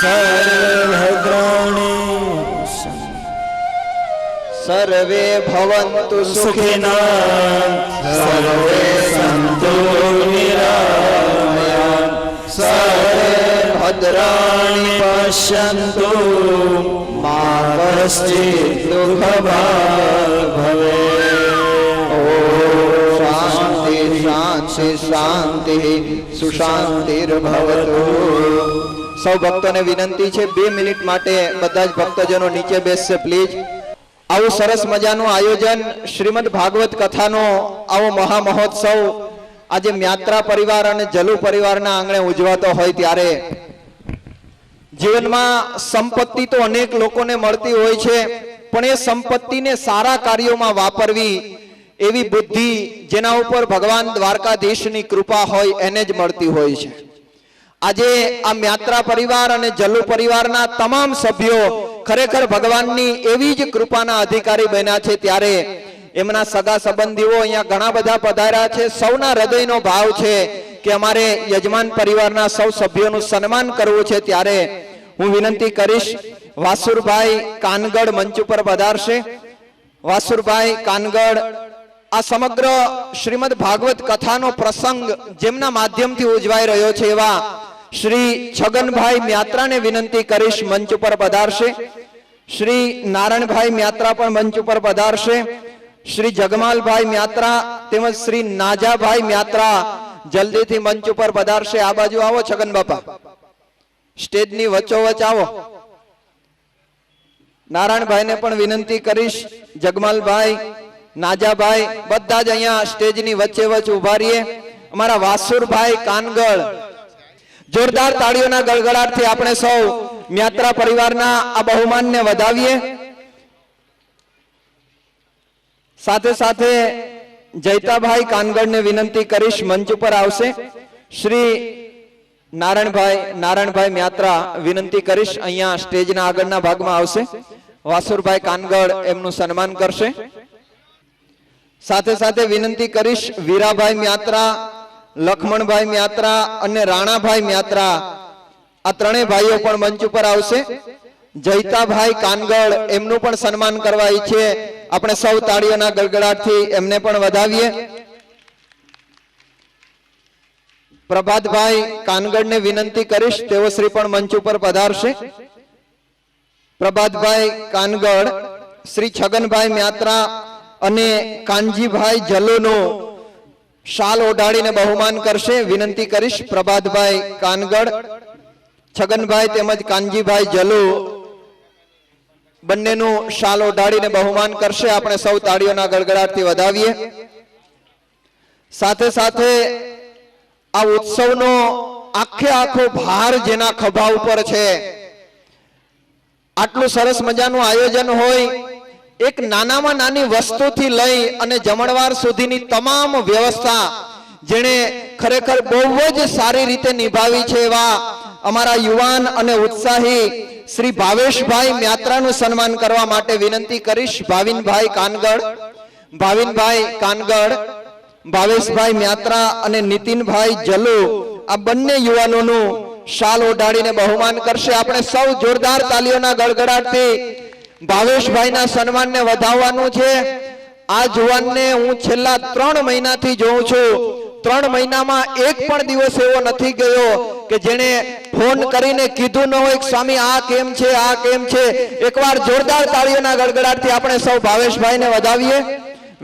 સર્વદ્રણેશ સર્વે ભવન્તુ સુખિના સર્વે સંતો નિરામયા સર્વે ભદ્રાણિ પશ્યન્તુ મા કશ્ચિત ભવે શાંતિ શાંતિ શાંતિ સુશાંતિર્ભવતુ. સૌ ભક્તોને વિનંતી છે, બે મિનિટ માટે બધા જ ભક્તજનો નીચે બેસશે પ્લીઝ આવું સરસ મજાનું આયોજન શ્રીમદ ભાગવત કથાનો આવો મહા મહોત્સવ આજે મ્યાત્રા પરિવાર અને જલુ પરિવારના આંગણે ઉજવાતો હોય ત્યારે. જીવનમાં સંપત્તિ તો અનેક લોકોને મળતી હોય છે, પણ એ સંપત્તિને સારા કાર્યોમાં વાપરવી એવી બુદ્ધિ જેના ઉપર ભગવાન દ્વારકાધીશની કૃપા હોય એને જ મળતી હોય છે. આજે આ મ્યાત્રા પરિવાર અને જલ્લુ પરિવારના તમામ સભ્યો ખરેખર ભગવાનની એવી જ કૃપાના અધિકારી બન્યા છે ત્યારે એમના સગા સંબંધીઓ અહીંયા ઘણા બધા પધાર્યા છે. સૌના હૃદયનો ભાવ છે કે અમારે યજમાન પરિવારના સૌ સભ્યોનું સન્માન કરવું છે ત્યારે હું વિનંતી કરીશ, વાસુરભાઈ કાનગડ મંચ ઉપર પધારશે. વાસુરભાઈ કાનગડ આ સમગ્ર શ્રીમદ ભાગવત કથાનો પ્રસંગ જેમના માધ્યમથી ઉજવાઈ રહ્યો છે એવા શ્રી છગનભાઈ મ્યાત્રાને વિનંતી કરીશ મંચ ઉપર પધારશે. શ્રી નારાયણભાઈ મ્યાત્રા પણ મંચ ઉપર પધારશે. શ્રી જગમાલભાઈ મ્યાત્રા તેમજ શ્રી નાજાભાઈ મ્યાત્રા જલ્દીથી મંચ ઉપર પધારશે. આ બાજુ આવો છગન બાપા. સ્ટેજની વચ્ચોવચ આવો. નારાયણભાઈને પણ વિનંતી કરીશ. જગમાલભાઈ, નાજાભાઈ, બધા જ અહીંયા સ્ટેજની વચ્ચે વચ્ચે ઊભા રહીએ. અમારા વાસુરભાઈ કાનગડ જોરદાર તાળીઓના ગળગળાટથી આપણે સૌ મ્યાત્રા પરિવારના આ બહુમાનને વધાવીએ. સાથે સાથે જયતાભાઈ કાનગડને વિનંતી કરીશ, મંચ ઉપર આવશે. શ્રી નારાયણભાઈ નારાયણભાઈ મ્યાત્રા વિનંતી કરીશ, અહીંયા સ્ટેજના આગળના ભાગમાં આવશે. વાસુરભાઈ કાનગડ એમનું સન્માન કરશે. સાથે સાથે વિનંતી કરીશ, વીરાભાઈ મ્યાત્રા લખમણભાઈ મ્યાત્રા અને રાણાભાઈ મ્યાત્રા આ ત્રણેય ભાઈઓ પણ મંચ ઉપર આવશે. જયતાભાઈ કાનગડ એમનું પણ સન્માન કરવા ઈચ્છીએ. આપણે સૌ તાળીઓના ગડગડાટથી એમને પણ વધાવીએ. પ્રભાતભાઈ કાનગડને વિનંતી કરીશ, તેઓ શ્રી પણ મંચ ઉપર પધારશે. પ્રભાતભાઈ કાનગડ શ્રી છગનભાઈ મ્યાત્રા અને કાનજીભાઈ જલોનો શાલ ઓઢાડીને બહુમાન કરશે. વિનંતી કરીશ પ્રભાતભાઈ કાનગડ, છગનભાઈ તેમજ કાનજીભાઈ જલુ બંનેનું શાલ ઓઢાડીને બહુમાન કરશે. આપણે સૌ તાળીઓના ગડગડાટથી વધાવીએ. સાથે સાથે આ ઉત્સવનો આખે આખો ભાર જેના ખભા ઉપર છે. આટલું સરસ મજાનું આયોજન હોય એક નાનામાં નાની વસ્તુથી લઈ અને જમણવાર સુધીની તમામ વ્યવસ્થા જેણે ખરેખર બહુ જ સારી રીતે નિભાવી છે એવા અમારા યુવાન અને ઉત્સાહી શ્રી ભાવેશભાઈ મ્યાત્રાનું સન્માન કરવા માટે વિનંતી કરીશ. ભાવિનભાઈ કાનગડ ભાવિનભાઈ કાનગડ, ભાવેશભાઈ મ્યાત્રા અને નીતિનભાઈ જલુ આ બંને યુવાનોનું શાલ ઓઢાડીને બહુમાન કરશે. આપણે સૌ જોરદાર તાલીઓના ગડગડાટથી ભાવેશભાઈના સન્માનને વધાવવાનું છે. આ જુવાનને હું છેલ્લા ત્રણ મહિનાથી જોઉં છું. ત્રણ મહિનામાં એક પણ દિવસ એવો નથી ગયો કે જેણે ફોન કરીને કીધું ન હોય સ્વામી, આ કેમ છે, આ કેમ છે? એકવાર જોરદાર તાળીઓના ગડગડાટથી આપણે સૌ ભાવેશભાઈને વધાવીએ.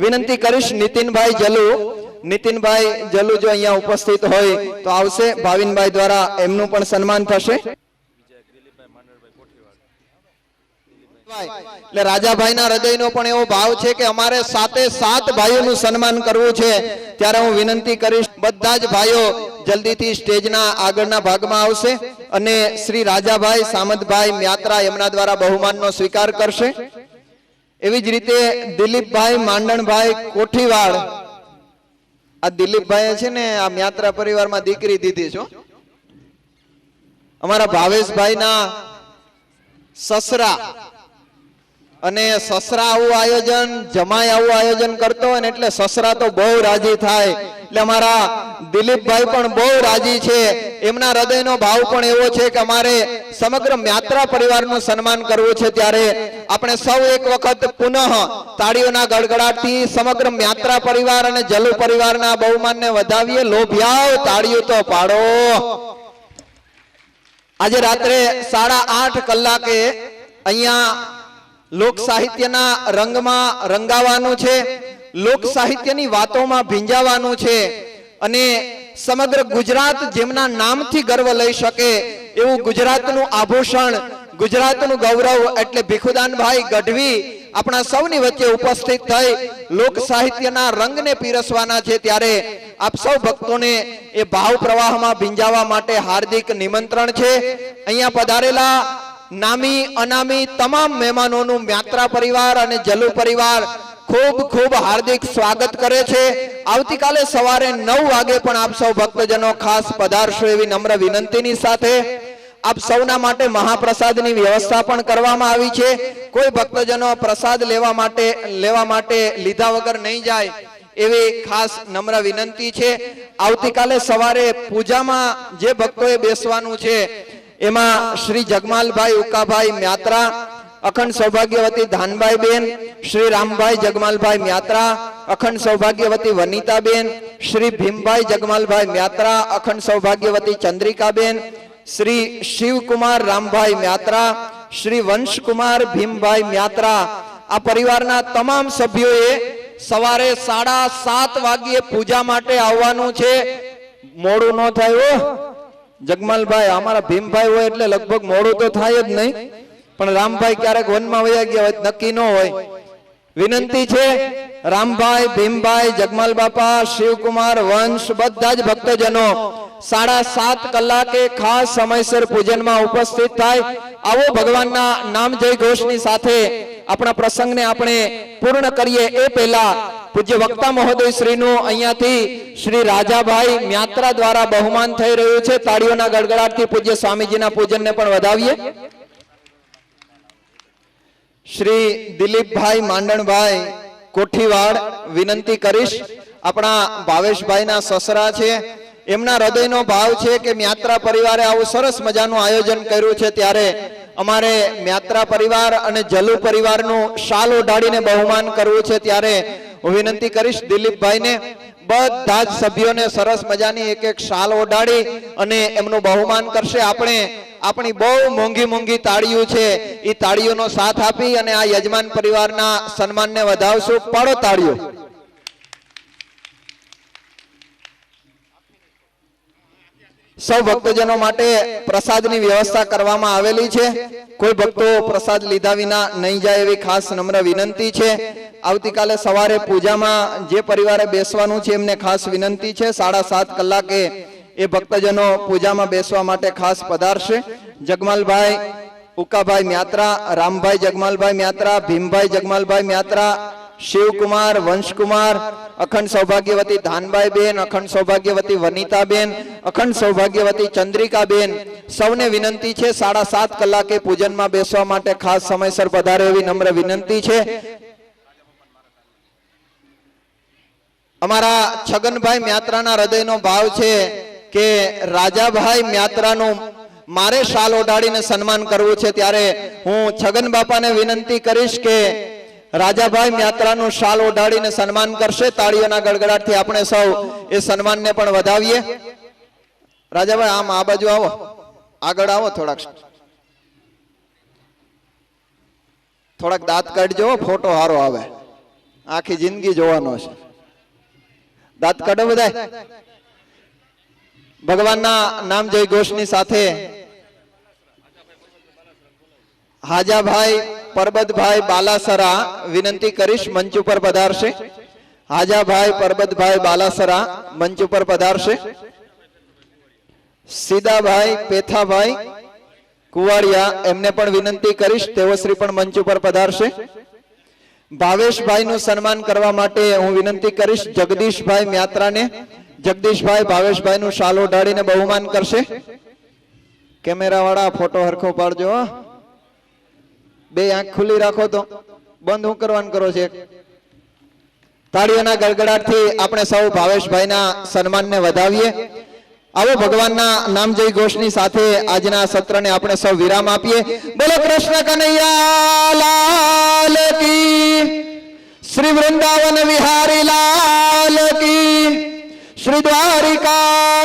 વિનંતી કરીશ, નીતિનભાઈ જલુ નીતિનભાઈ જલુ જો અહીંયા ઉપસ્થિત હોય તો આવશે. ભાવિનભાઈ દ્વારા એમનું પણ સન્માન થશે. એટલે રાજાભાઈના હૃદયનો પણ એવો ભાવ છે કે અમારે સાતે સાત ભાઈઓનું સન્માન કરવું છે. ત્યારે હું વિનંતી કરીશ, બધા જ ભાઈઓ જલ્દીથી સ્ટેજના આગળના ભાગમાં આવશે અને શ્રી રાજાભાઈ સામંતભાઈ મ્યાત્રા એમના દ્વારા બહુમાનનો સ્વીકાર કરશે. એવી જ રીતે દિલીપભાઈ માંડણભાઈ કોઠીવાડ આ દિલીપભાઈ છે ને આ મ્યાત્રા પરિવારમાં દીકરી દીધી છો અમારા ભાવેશભાઈના સસરા અને સસરા આવું આયોજન જમાય આવું આયોજન કરતો હોય ને એટલે સસરા તો બહુ રાજી થાય. એટલે અમારા દિલીપભાઈ પણ બહુ રાજી છે. એમના હૃદયનો ભાવ પણ એવો છે કે અમારે સમગ્ર યાત્રા પરિવારનું સન્માન કરવું છે ત્યારે આપણે સૌ એક વખત પુનઃ તાળીઓના ગડગડાટથી સમગ્ર યાત્રા પરિવાર અને જલુ પરિવારના બહુમાનને વધાવીએ. લોભિયાઓ, તાળીઓ તો પાડો. આજે રાત્રે સાડા આઠ કલાકે અહીંયા લોક સાહિત્યના રંગમાં રંગાવાનું છે લોક સાહિત્યની વાતોમાં ભીંજાવાનું છે અને સમગ્ર ગુજરાત જેમના નામથી ગર્વ લઈ શકે એવું ગુજરાતનું આભૂષણ ગુજરાતનું ગૌરવ એટલે ભીખુદાનભાઈ ગઢવી આપણા સૌની વચ્ચે ઉપસ્થિત થઈ લોક સાહિત્યના રંગને પીરસવાના છે ત્યારે આપ સૌ ભક્તોને એ ભાવ પ્રવાહમાં ભીંજાવા માટે હાર્દિક નિમંત્રણ છે. અહીંયા પધારેલા નામી, અનામી તમામ મહેમાનોનું મ્યાત્રા પરિવાર અને જલુ પરિવાર ખૂબ ખૂબ હાર્દિક સ્વાગત કરે છે. આવતીકાલે સવારે નવ વાગે પણ આપ સૌ ભક્તજનો ખાસ પધારશો એવી નમ્ર વિનંતીની સાથે. આપ સૌના માટે મહાપ્રસાદની વ્યવસ્થા પણ કરવામાં આવી છે. કોઈ ભક્તજનો પ્રસાદ લેવા માટે લેવા માટે લીધા વગર નહીં જાય એવી ખાસ નમ્ર વિનંતી છે. આવતીકાલે સવારે પૂજામાં જે ભક્તોએ બેસવાનું છે એમાં શ્રી જગમાલભાઈ ઉકાભાઈ મ્યાત્રા, અખંડ સૌભાગ્યવતી ધાનભાઈ બેન શ્રી રામભાઈ જગમાલભાઈ મ્યાત્રા, અખંડ સૌભાગ્યવતી વનિતાબેન, શ્રી ભીમભાઈ જગમાલભાઈ મ્યાત્રા, અખંડ સૌભાગ્યવતી ચંદ્રિકાબેન, શ્રી શિવકુમાર રામભાઈ મ્યાત્રા, શ્રી વંશકુમાર ભીમભાઈ મ્યાત્રા. આ પરિવારના તમામ સભ્યોએ સવારે સાડા સાત વાગ્યે પૂજા માટે આવવાનું છે. મોડું ન થયું જગમાલભાઈ, અમારા ભીમભાઈ હોય એટલે લગભગ મોડું તો થાય જ નહીં. પણ રામભાઈ ક્યારેક વનમાં વયા ગયા હોય, નક્કી ન હોય. વિનંતી છે, રામભાઈ, ભીમભાઈ, જગમાલ બાપા, શિવકુમાર, વંશ, બધા જ ભક્તજનો, સાડા સાત કલાકે ખાસ સમયસર પૂજનમાં ઉપસ્થિત થાય. આવો ભગવાનના નામ જય ઘોષની સાથે આપણા પ્રસંગને આપણે પૂર્ણ કરીએ એ પહેલા પૂજ્ય વક્તા મહોદય શ્રીનું અહીંયાથી શ્રી રાજાભાઈ મ્યાત્રા દ્વારા બહુમાન થઈ રહ્યું છે. તાળીઓના ગડગડાટથી પૂજ્ય સ્વામીજીના પૂજનને પણ વધાવીએ. શ્રી દિલીપભાઈ માંડણભાઈ કોઠીવાડ, વિનંતી કરીશ. આપણા ભાવેશભાઈના સસરા છે. એમના હૃદયનો ભાવ છે કે મ્યાત્રા પરિવારે આવું સરસ મજાનું આયોજન કર્યું છે ત્યારે અમારે મ્યાત્રા પરિવાર અને જલુ પરિવારનું શાલ ઓઢાડીને બહુમાન કરવું છે ત્યારે હું વિનંતી કરીશ દિલીપભાઈને બધા જ સભ્યોને સરસ મજાની એક એક શાલ ઓઢાડી અને એમનું બહુમાન કરશે. આપણે, આપણી બહુ મોંઘી મોંઘી તાળીઓ છે. એ તાળીઓનો સાથ આપી અને આ યજમાન પરિવારના સન્માનને વધાવશું. પાડો તાળીઓ. સૌ ભક્તજનો માટે પ્રસાદની વ્યવસ્થા કરવામાં આવેલી છે. કોઈ ભક્તો પ્રસાદ લીધા વિના નહીં જાય એવી ખાસ નમ્ર વિનંતી છે. આવતીકાલે સવારે પૂજામાં જે પરિવારે બેસવાનું છે એમને ખાસ વિનંતી છે. સાડા સાત કલાકે એ ભક્તજનો પૂજામાં બેસવા માટે ખાસ પધારશે. જગમાલભાઈ, ઉકાભાઈ મ્યાત્રા, રામભાઈ જગમાલભાઈ મ્યાત્રા, ભીમભાઈ જગમાલભાઈ મ્યાત્રા, શિવકુમાર, વંશકુમાર, અખંડ સૌભાગ્યવતી ધાનભાઈ બેન અખંડ સૌભાગ્યવતી વનિતાબેન, અખંડ સૌભાગ્યવતી ચંદ્રિકાબેન સૌને વિનંતી છે, સાડા સાત કલાકે પૂજનમાં બેસવા માટે ખાસ સમયસર પધારે એવી નમ્ર વિનંતી છે. અમારા છગનભાઈ મ્યાત્રાના હૃદયનો ભાવ છે કે રાજાભાઈ મ્યાત્રાનું મારે શાલ ઓઢાડીને સન્માન કરવું છે ત્યારે હું છગન બાપાને વિનંતી કરીશ કે રાજાભાઈ મ્યાત્રાનું શાલ ઓઢાડીને સન્માન કરશે. તાળીઓના ગડગડાટથી આપણે સૌ એ સન્માનને પણ વધાવીએ. રાજાભાઈ, આમ આ બાજુ આવો. આગળ આવો થોડાક. થોડાક દાંત કાઢજો, ફોટો હારો આવે. આખી જિંદગી જોવાનો છે. દાંત કાઢો બધા ભગવાનના નામ જય ઘોષની સાથે હાજાભાઈ, પરબતભાઈ બાલાસરા વિનંતી કરીશ મંચ ઉપર પધારશે. હાજાભાઈ, પરબતભાઈ બાલાસરા મંચ ઉપર પધારશે. સીદાભાઈ પેથાભાઈ, કુવાડિયા, એમને પણ વિનંતી કરીશ, તેઓ શ્રી પણ મંચ ઉપર પધારશે. ભાવેશભાઈ નું સન્માન કરવા માટે હું વિનંતી કરીશ, જગદીશભાઈ મ્યાત્રાને. જગદીશભાઈ ભાવેશભાઈ નું શાલ ઓઢાડીને બહુમાન કરશે. કેમેરા વાળા ફોટો હરખો પાડજો. બે આંખ ખુલ્લી રાખો તો. બંધ હું કરવાનું કરો છે તાળીઓના ગળગડાટથી આપણે સૌ ભાવેશભાઈના સન્માનને વધાવીએ. આવો ભગવાનના નામ જય ઘોષની સાથે આજના સત્રને આપણે સૌ વિરામ આપીએ. બોલો કૃષ્ણ કનૈયા, લાલ શ્રી વૃંદાવન વિહારી, લાલ શ્રી દ્વારિકા